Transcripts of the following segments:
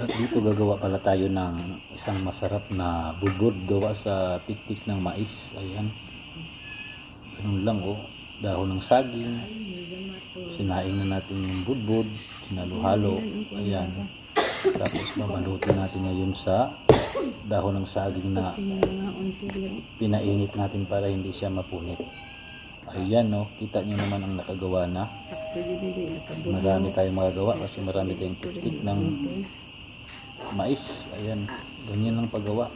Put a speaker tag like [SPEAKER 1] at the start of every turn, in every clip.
[SPEAKER 1] At dito gagawa pala tayo ng isang masarap na budbud gawa sa tiktik ng mais. Ayan. Ganun lang oh. Dahon ng saging. Sinaing na natin yung budbud. Sinalo-halo. Ayan. Tapos mamaluto natin ngayon sa dahon ng saging na pinainit natin para hindi siya mapunit. Ayan no, kita nyo naman ang nakagawa na. Marami tayong magagawa kasi marami tayong tiktik ng mais. Ayan, ganyan lang paggawa.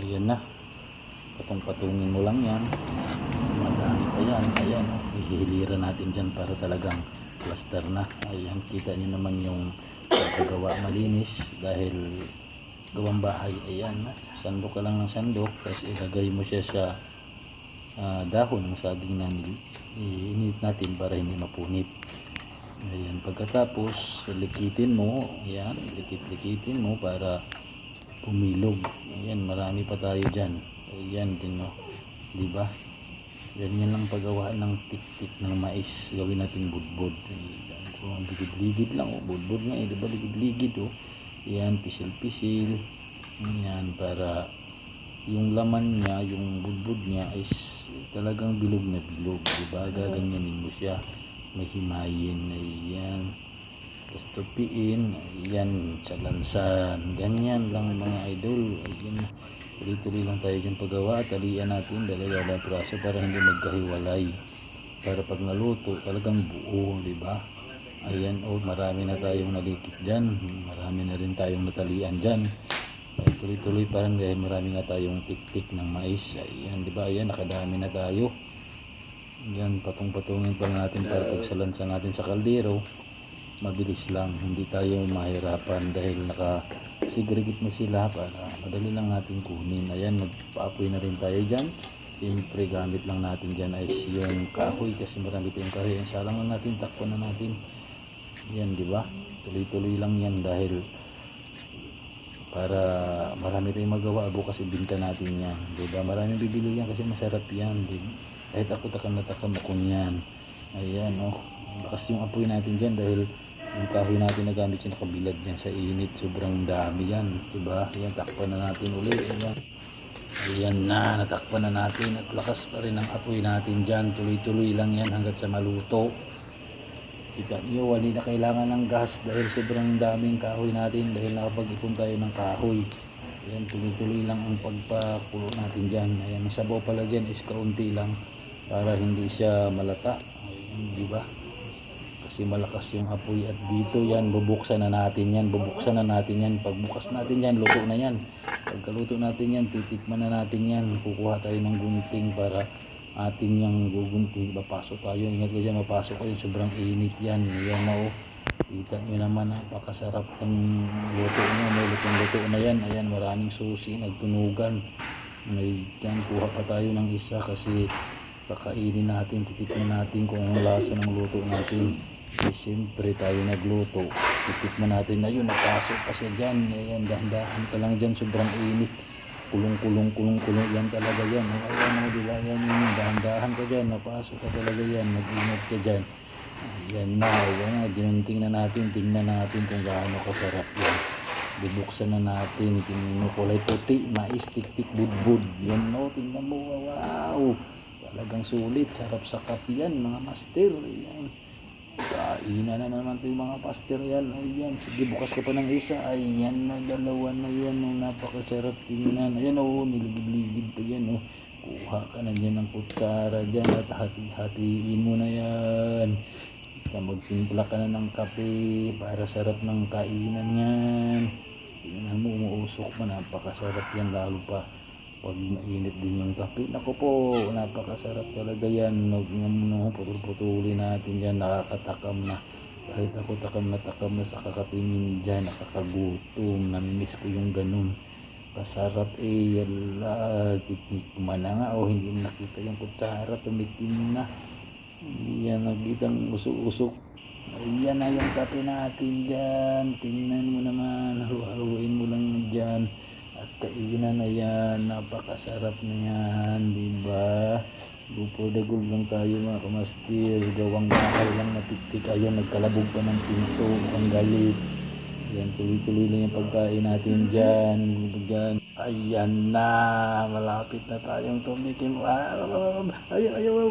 [SPEAKER 1] Ayan na. Patong-patungin mo lang yan. Madami pa yan. Ayan, ihihilira natin dyan para talagang plaster na. Ayan, kita nyo naman yung pagkagawa malinis dahil gawang bahay. Ayan, sandok ka lang ng sandok tapos ilagay mo siya sa ah, dahon ng saging na iinit natin para hindi mapunit. Ayan, pagkatapos likitin mo, ayan, likit-likitin mo para pumilog. Ayan, marami pa tayo dyan. Ayan din no. Di ba? Ganyan lang paggawa ng tik-tik ng mais. Gawin natin budbud. Ayan, kung ligid-ligid lang, oh, budbud nga eh, di ba ligid-ligid oh. Ayan, pisil-pisil. Ayan, para yung laman niya, yung budbud niya is talagang bilog na bilog, di ba? Gaganyanin mo siya, may himayin, ayan. Tapos tupiin, ayan, sa lansan. Ganyan lang mga idol, ayan. Tuloy-tuloy lang tayo dyan paggawa, talian natin, dalawa praso para hindi magkahiwalay. Para pag naluto, talagang buo, di ba? Ayan, oh, marami na tayong nalikit dyan. Marami na rin tayong natalian dyan. Tuloy-tuloy pa rin dahil marami nga tayong tik-tik ng mais. Ayan, di ba? Ayan, nakadami na tayo. Yan, patong-patungin pa natin para pagsalansa natin sa kaldero. Mabilis lang, hindi tayo mahirapan dahil naka-segregate na sila para madali lang natin kunin. Ayan, nagpaapoy na rin tayo dyan. Siyempre, gamit lang natin dyan ay yung kahoy kasi marami tayong kahoy. Ang salang lang natin, takpan na natin. Yan, di ba? Tuloy-tuloy lang yan dahil para marami tayong magawa bukas ibinta natin yan di ba maraming bibili yan kasi masarap yan di kahit ako takam na takam ako niyan. Ayan oh. Lakas yung apoy natin dyan dahil yung kahoy natin na gamit yung nakabilad dyan sa init sobrang dami yan di ba yan takpan na natin ulit ayan. Ayan na natakpan na natin at lakas pa rin ang apoy natin dyan. Tuloy tuloy lang yan hanggat sa maluto. Kita niyo, wali na kailangan ng gas dahil sobrang daming kahoy natin dahil nakapag-ipon tayo ng kahoy. Ayan, tuloy-tuloy lang ang pagpakulo natin dyan. Ayan, sabaw pala dyan is kaunti lang para hindi siya malata. Di ba? Kasi malakas yung apoy at dito yan, bubuksan na natin yan, bubuksan na natin yan. Pagbukas natin yan, luto na yan. Pagkaluto natin yan, titikman na natin yan. Kukuha tayo ng gunting para atin yung gugunti, papasok tayo. Ingat kasi mapasok kayo, sobrang init yan. Yan na oh. Kita nyo naman, napakasarap ng luto nyo. May lutong luto na yan. Ayan, maraming susi, nagtunugan. May yan, kuha pa tayo ng isa kasi kakainin natin, titikman natin kung ang lasa ng luto natin. Eh, siyempre tayo nagluto. Titikman natin na yun, napasok pa siya dyan. Ayan, dahan-dahan ka lang dyan, sobrang init. Kulong kulong kulong kulong yan. Talaga yan o ayan mo diba yan yun dahan-dahan ka dyan napasok ka talaga yan mag-ingat ka dyan. Yan na yan na ginunting na natin tingnan natin kung gaano kasarap yan. Bubuksan na natin tingnan mo kulay puti mais tik-tik budbud. Yan no tingnan mo wow talagang sulit sarap sakap yan mga master yan Kainan na naman ito yung mga pastor yan. Ayan, sige bukas ka pa ng isa. Ayan na, dalawa na yan. Oh, napakasarap tingnan. Ayan oh, niligid-ligid pa yan oh. Kuha ka na dyan ng kutsara dyan at hati-hatiin mo na yan. Magtimpla ka na ng kape para sarap ng kainan yan. Tingnan mo, umuusok pa. Napakasarap yan lalo pa pag mainit din yung kape. Naku po, napakasarap talaga yan. Huwag mo putol-putulin natin yan. Nakakatakam na. Kahit ako takam na takam na sa kakatingin dyan, nakakagutom. Namimiss ko yung ganun. Kasarap eh, yala, titikman na nga. O hindi mo nakita yung kutsara, tumikim na. Yan, nagitang usok-usok. Ayan na yung kape natin dyan. Tingnan mo naman. Haru-haruin mo lang dyan. Kainan na yan, napakasarap na yan, di ba? Gupo dagol lang tayo mga kamastir, gawang bahay lang na tiktik ayun, nagkalabog pa ng pinto, ang galit. Ayan, tuloy-tuloy na yung pagkain natin dyan. Ayan na, malapit na tayong tumikim. Ah, ayaw, ayaw,